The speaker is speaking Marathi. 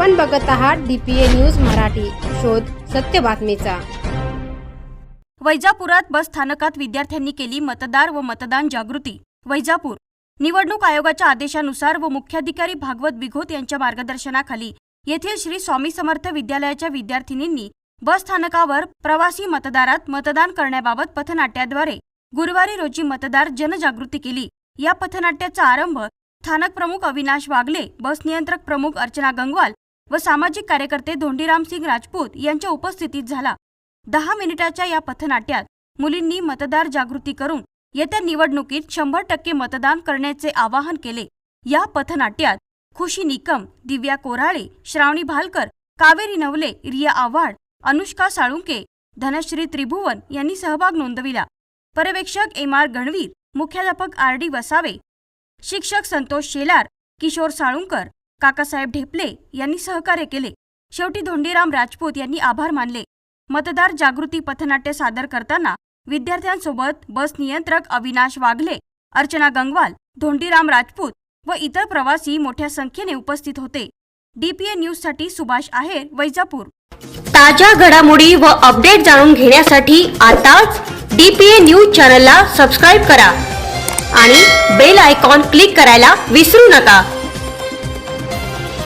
आपण बघत आहात डीपीए न्यूज मराठी. शोध सत्य बातमीचा. वैजापुरात बस स्थानकात विद्यार्थ्यांनी केली मतदार व मतदान जागृती. वैजापूर. निवडणूक आयोगाच्या आदेशानुसार व मुख्याधिकारी भागवत बिघोत यांच्या मार्गदर्शनाखाली येथील श्री स्वामी समर्थ विद्यालयाच्या विद्यार्थिनींनी बस स्थानकावर प्रवासी मतदारात मतदान करण्याबाबत पथनाट्याद्वारे गुरुवारी रोजी मतदार जनजागृती केली. या पथनाट्याचा आरंभ स्थानक प्रमुख अविनाश वागले बस नियंत्रक प्रमुख अर्चना गंगवाल व सामाजिक कार्यकर्ते धोंडीराम सिंग राजपूत यांच्या उपस्थितीत झाला. दहा मिनिटाच्या या पथनाट्यात मुलींनी मतदार जागृती करून येत्या निवडणुकीत शंभर टक्के मतदान करण्याचे आवाहन केले. या पथनाट्यात खुशी निकम दिव्या कोराळे श्रावणी भालकर कावेरी नवले रिया आव्हाड अनुष्का साळुंके धनश्री त्रिभुवन यांनी सहभाग नोंदविला. पर्यवेक्षक एम आर गणवीर मुख्याध्यापक आर डी वसावे शिक्षक संतोष शेलार किशोर साळुंकर काकासाहेब ढेपले यांनी सहकार्य केले. शेवटी धोंडीराम राजपूत यांनी आभार मानले. मतदार जागृती पथनाट्य सादर करताना विद्यार्थ्यांसोबत बस नियंत्रक अविनाश वाघले अर्चना गंगवाल धोंडीराम राजपूत व इतर प्रवासी मोठ्या संख्येने उपस्थित होते. डीपीए न्यूजसाठी सुभाष आहेर वैजापूर. ताज्या घडामोडी व अपडेट जाणून घेण्यासाठी आताच डीपीए न्यूज चॅनलला सबस्क्राईब करा आणि बेल आयकॉन क्लिक करायला विसरू नका.